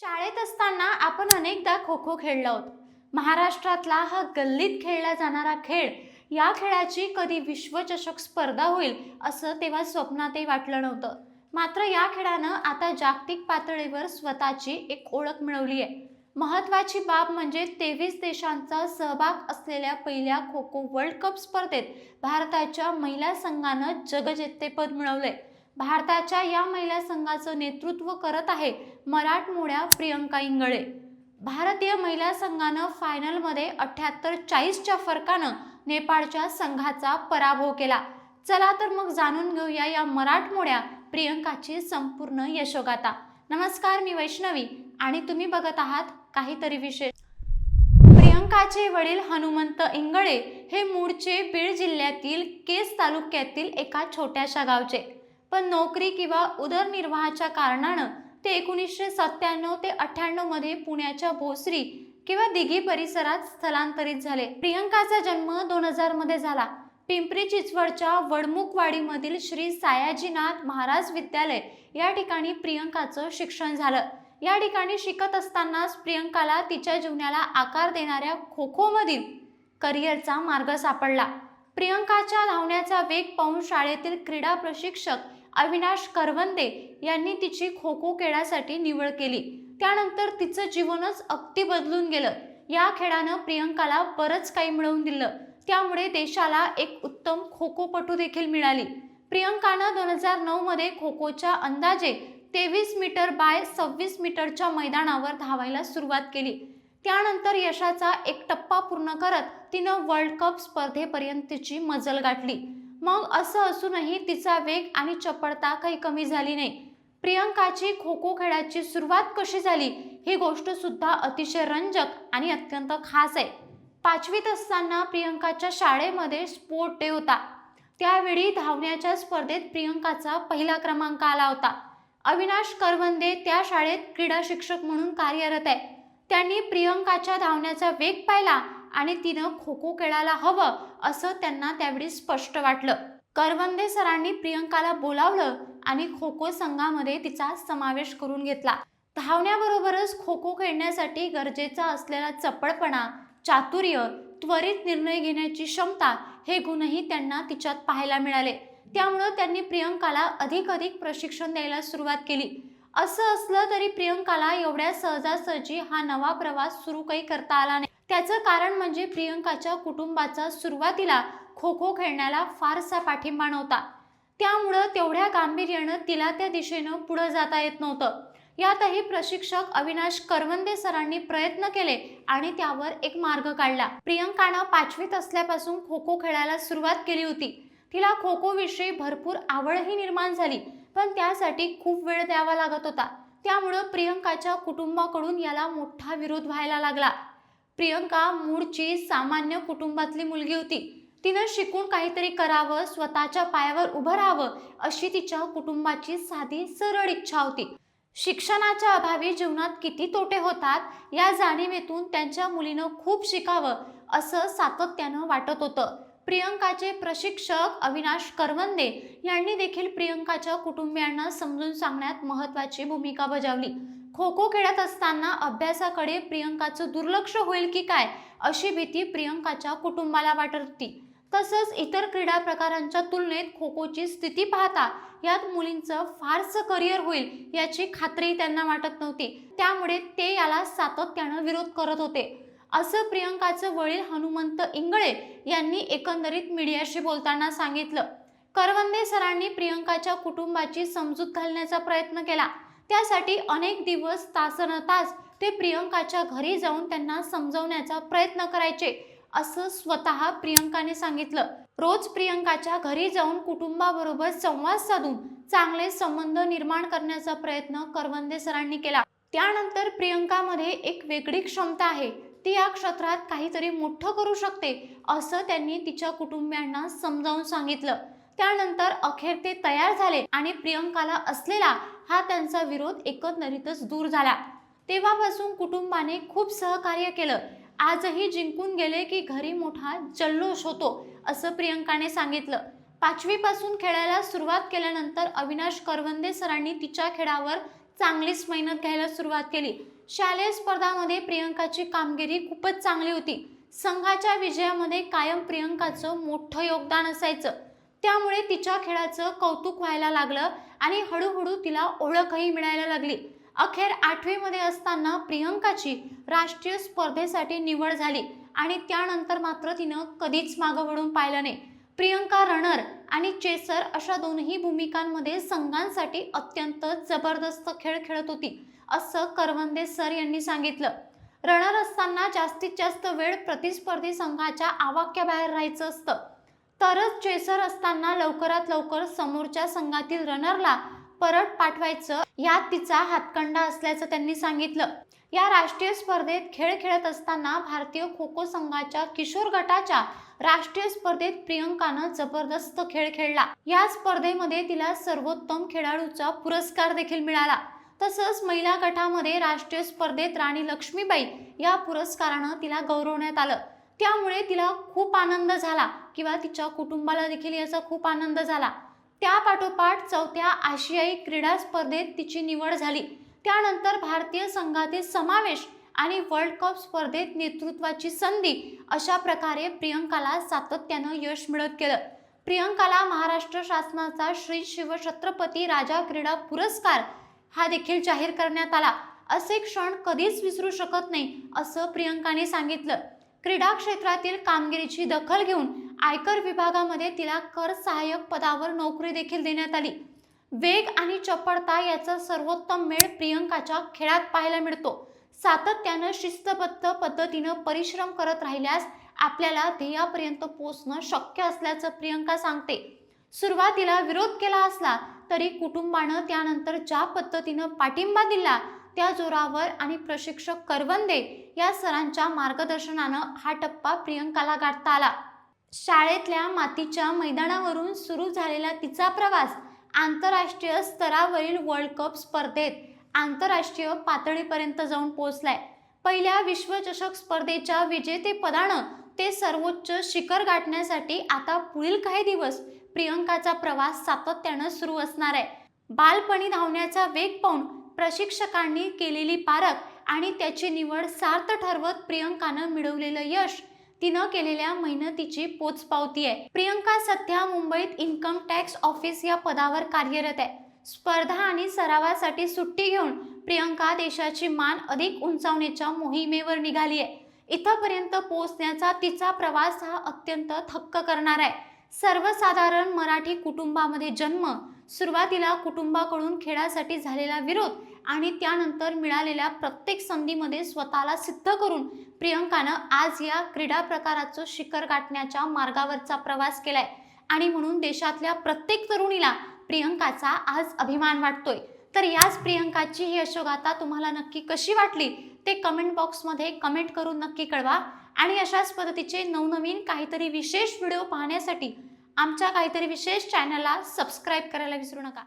शाळेत असताना आपण अनेकदा खो खो खेळलो आहोत महाराष्ट्रातला हा गल्लीत खेळला जाणारा खेळ या खेळाची कधी विश्वचषक स्पर्धा होईल असं तेव्हा स्वप्नातही वाटलं नव्हतं. मात्र या खेळानं आता जागतिक पातळीवर स्वतःची एक ओळख मिळवली आहे. महत्त्वाची बाब म्हणजे तेवीस देशांचा सहभाग असलेल्या पहिल्या खो खो वर्ल्ड कप स्पर्धेत भारताच्या महिला संघानं जगजेतेपद मिळवलंय. भारताच्या या महिला संघाचं नेतृत्व करत आहे मराठमोळ्या प्रियंका इंगळे. भारतीय महिला संघानं फायनलमध्ये अठ्याहत्तर चाळीसच्या फरकानं नेपाळच्या संघाचा पराभव केला. चला तर मग जाणून घेऊया या मराठमोळ्या प्रियंकाची संपूर्ण यशोगाथा. नमस्कार मी वैष्णवी आणि तुम्ही बघत आहात काहीतरी विशेष. प्रियंकाचे वडील हनुमंत इंगळे हे मूळचे बीड जिल्ह्यातील केस तालुक्यातील एका छोट्याशा गावचे. पण नोकरी किंवा उदरनिर्वाहाच्या कारणानं ते एकोणीसशे सत्त्याण्णव ते अठ्ठ्याण्णवमध्ये पुण्याच्या भोसरी किंवा दिघी परिसरात स्थलांतरित झाले. प्रियंकाचा जन्म दोन हजारमध्ये झाला. पिंपरी चिंचवडच्या वडमुखवाडीमधील श्री सायाजीनाथ महाराज विद्यालय या ठिकाणी प्रियंकाचं शिक्षण झालं. या ठिकाणी शिकत असतानाच प्रियंकाला तिच्या जीवनाला आकार देणाऱ्या खो खोमधील करिअरचा मार्ग सापडला. प्रियंकाच्या धावण्याचा वेग पाहून शाळेतील क्रीडा प्रशिक्षक अविनाश करवंदे यांनी तिची खो खो खेळासाठी निवड केली. त्यानंतर तिचं जीवनच अगदी बदलून गेलं. या खेळानं प्रियंकाला बरंच काही मिळवून दिलं. त्यामुळे देशाला एक उत्तम खो खोपटू देखील मिळाली. प्रियंकानं दोन हजार नऊमध्ये खो खोच्या अंदाजे तेवीस मीटर बाय सव्वीस मीटरच्या मैदानावर धावायला सुरुवात केली. त्यानंतर यशाचा एक टप्पा पूर्ण करत तिनं वर्ल्ड कप स्पर्धेपर्यंतची मजल गाठली. मग असं असूनही तिचा वेग आणि चपळता काही कमी झाली नाही. प्रियंकाची खो खो खेळाची सुरुवात कशी झाली ही गोष्ट सुद्धा अतिशय रंजक आणि अत्यंत खास आहे. पाचवीत असताना प्रियंकाच्या शाळेमध्ये स्पोर्ट डे होता. त्यावेळी धावण्याच्या स्पर्धेत प्रियंकाचा पहिला क्रमांक आला होता. अविनाश करवंदे त्या शाळेत क्रीडा शिक्षक म्हणून कार्यरत आहे. त्यांनी प्रियंकाच्या धावण्याचा वेग पाहिला आणि तिनं खो खो खेळायला हवं असं त्यांना त्यावेळी स्पष्ट वाटलं. करवंदे सरांनी प्रियंकाला बोलावलं आणि खो खो संघामध्ये तिचा समावेश करून घेतला. धावण्याबरोबरच खो खो खेळण्यासाठी गरजेचा असलेला चपळपणा चातुर्य त्वरित निर्णय घेण्याची क्षमता हे गुणही त्यांना तिच्यात पाहायला मिळाले. त्यामुळं त्यांनी प्रियंकाला अधिक अधिक प्रशिक्षण द्यायला सुरुवात केली. असं असलं तरी प्रियंकाला एवढ्या सहजासहजी हा नवा प्रवास सुरू काही करता आला नाही. त्याचं कारण म्हणजे प्रियंकाच्या कुटुंबाचा सुरुवातीला खो खो खेळण्याला फारसा पाठिंबा नव्हता. त्यामुळं तेवढ्या गांभीर्यानं तिला त्या दिशेनं पुढं जाता येत नव्हतं. यातही प्रशिक्षक अविनाश करवंदे सरांनी प्रयत्न केले आणि त्यावर एक मार्ग काढला. प्रियंकानं पाचवीत असल्यापासून खो खो खेळायला सुरुवात केली होती. तिला खो खो विषयी भरपूर आवडही निर्माण झाली पण त्यासाठी खूप वेळ द्यावा लागत होता. त्यामुळं प्रियंकाच्या कुटुंबाकडून याला मोठा विरोध व्हायला लागला. प्रियंका मूळची सामान्य कुटुंबातली मुलगी होती. तिनं शिकून काहीतरी करावं स्वतःच्या पायावर उभं राहावं अशी तिच्या कुटुंबाची साधी सरळ इच्छा होती. शिक्षणाच्या अभावी जीवनात किती तोटे होतात या जाणीवेतून त्यांच्या मुलीनं खूप शिकावं असं सातत्यानं वाटत होतं. प्रियंकाचे प्रशिक्षक अविनाश करवंदे यांनी देखील प्रियंकाच्या कुटुंबियांना समजून सांगण्यात महत्त्वाची भूमिका बजावली. खो खो खेळत असताना अभ्यासाकडे प्रियंकाचं दुर्लक्ष होईल की काय अशी भीती प्रियंकाच्या कुटुंबाला वाटत. होती तसंच इतर क्रीडा प्रकारांच्या तुलनेत खो खोची स्थिती पाहता यात मुलींचं फारसं करिअर होईल याची खात्री त्यांना वाटत नव्हती. त्यामुळे ते याला सातत्यानं विरोध करत होते. असं प्रियंकाचं वडील हनुमंत इंगळे यांनी एकंदरीत मीडियाशी बोलताना सांगितलं. करवंदे सरांनी प्रियंकाच्या कुटुंबाची समजूत घालण्याचा प्रयत्न केला. त्यासाठी अनेक दिवस तासन तास ते प्रियंकाच्या घरी जाऊन त्यांना समजवण्याचा प्रयत्न करायचे असं स्वतः प्रियंकाने सांगितलं. रोज प्रियंकाच्या घरी जाऊन कुटुंबाबरोबर संवाद साधून चांगले संबंध निर्माण करण्याचा प्रयत्न करवंदे सरांनी केला. त्यानंतर प्रियंकामध्ये एक वेगळी क्षमता आहे. ती या क्षेत्रात काहीतरी मोठं करू शकते असं त्यांनी तिच्या कुटुंबियांना समजावून सांगितलं. त्यानंतर अखेर ते तयार झाले आणि प्रियंकाला असलेला हा त्यांचा विरोध एकंदरीतच दूर झाला. तेव्हापासून कुटुंबाने खूप सहकार्य केलं. आजही जिंकून गेले की घरी मोठा जल्लोष होतो असं प्रियंकाने सांगितलं. पाचवीपासून खेळायला सुरुवात केल्यानंतर अविनाश करवंदे सरांनी तिच्या खेळावर चांगलीच मेहनत घ्यायला सुरुवात केली. शालेय स्पर्धामध्ये प्रियंकाची कामगिरी खूपच चांगली होती. संघाच्या विजयामध्ये कायम प्रियंकाचं मोठं योगदान असायचं. त्यामुळे तिच्या खेळाचं कौतुक व्हायला लागलं आणि हळूहळू तिला ओळखही मिळायला लागली. अखेर आठवीमध्ये असताना प्रियंकाची राष्ट्रीय स्पर्धेसाठी निवड झाली आणि त्यानंतर मात्र तिनं कधीच मागं वळून पाहिलं नाही. प्रियंका रनर आणि चेसर अशा दोनही भूमिकांमध्ये संघांसाठी अत्यंत जबरदस्त खेळ खेळत होती असं करवंदे सर यांनी सांगितलं. रनर असताना जास्तीत जास्त वेळ प्रतिस्पर्धी संघाच्या आवाक्याबाहेर राहायचं असतं. तरच चेसर असताना लवकरात लवकर समोरच्या संघातील रनरला परत पाठवायचं यात तिचा हातखंडा असल्याचं त्यांनी सांगितलं. या राष्ट्रीय स्पर्धेत खेळ खेळत असताना भारतीय खो खो संघाच्या किशोर गटाच्या राष्ट्रीय स्पर्धेत प्रियंकानं जबरदस्त खेळ खेळला. या स्पर्धेमध्ये तिला सर्वोत्तम खेळाडूचा पुरस्कार देखील मिळाला. तसंच महिला गटामध्ये राष्ट्रीय स्पर्धेत राणी लक्ष्मीबाई या पुरस्कारानं तिला गौरवण्यात आलं. त्यामुळे तिला खूप आनंद झाला किंवा तिच्या कुटुंबाला देखील याचा खूप आनंद झाला. त्यापाठोपाठ चौथ्या आशियाई क्रीडा स्पर्धेत तिची निवड झाली. त्यानंतर भारतीय संघातील समावेश आणि वर्ल्ड कप स्पर्धेत नेतृत्वाची संधी अशा प्रकारे प्रियंकाला सातत्यानं यश मिळत गेलं. प्रियंकाला महाराष्ट्र शासनाचा श्री शिवछत्रपती राजा क्रीडा पुरस्कार हा देखील जाहीर करण्यात आला. असे क्षण कधीच विसरू शकत नाही असं प्रियंकाने सांगितलं. क्रीडा क्षेत्रातील कामगिरीची दखल घेऊन आयकर विभागामध्ये तिला कर सहाय्यक पदावर नोकरी देखील देण्यात आली. वेग आणि चपळता याचा सर्वोत्तम मेळ प्रियंकाच्या खेळात पाहायला मिळतो. सातत्यानं शिस्तबद्ध पद्धतीनं परिश्रम करत राहिल्यास आपल्याला ध्येयापर्यंत पोचणं शक्य असल्याचं प्रियंका सांगते. सुरुवातीला विरोध केला असला तरी कुटुंबानं त्यानंतर ज्या पद्धतीनं पाठिंबा दिला त्या जोरावर आणि प्रशिक्षक करवंदे या सरांच्या मार्गदर्शनानं हा टप्पा प्रियंकाला गाठता आला. शाळेतल्या मातीच्या मैदानावरून सुरू झालेला तिचा प्रवास आंतरराष्ट्रीय स्तरावरील वर्ल्ड कप स्पर्धेत आंतरराष्ट्रीय पातळीपर्यंत जाऊन पोहोचलाय. पहिल्या विश्वचषक स्पर्धेच्या विजेतेपदानं ते सर्वोच्च शिखर गाठण्यासाठी आता पुढील काही दिवस प्रियंकाचा प्रवास सातत्यानं सुरू असणार आहे. बालपणी धावण्याचा वेग पाहून प्रशिक्षकांनी केलेली पारख आणि त्याची निवड सार्थ ठरवत प्रियंकानं मिळवलेलं यश तिनं केलेल्या मेहनतीची पोचपावती आहे. प्रियंका सध्या मुंबईत इन्कम टॅक्स ऑफिस या पदावर कार्यरत आहे. स्पर्धा आणि सरावासाठी सुट्टी घेऊन प्रियंका देशाची मान अधिक उंचावण्याच्या मोहिमेवर निघाली आहे. इथंपर्यंत पोहोचण्याचा तिचा प्रवास हा अत्यंत थक्क करणार आहे. सर्वसाधारण मराठी कुटुंबामध्ये जन्म सुरुवातीला कुटुंबाकडून खेळासाठी झालेला विरोध आणि त्यानंतर मिळालेल्या प्रत्येक संधीमध्ये स्वतःला सिद्ध करून प्रियंकानं आज या क्रीडा प्रकाराचं शिखर गाठण्याच्या मार्गावरचा प्रवास केलाय. आणि म्हणून देशातल्या प्रत्येक तरुणीला प्रियंकाचा आज अभिमान वाटतोय. तर याच प्रियंकाची ही यशोगाथा तुम्हाला नक्की कशी वाटली? ते कमेंट बॉक्समध्ये कमेंट करून नक्की कळवा. आणि अशाच पद्धतीचे नवनवीन काहीतरी विशेष व्हिडिओ पाहण्यासाठी आमच्या काहीतरी विशेष चॅनलला सबस्क्राईब करायला विसरू नका.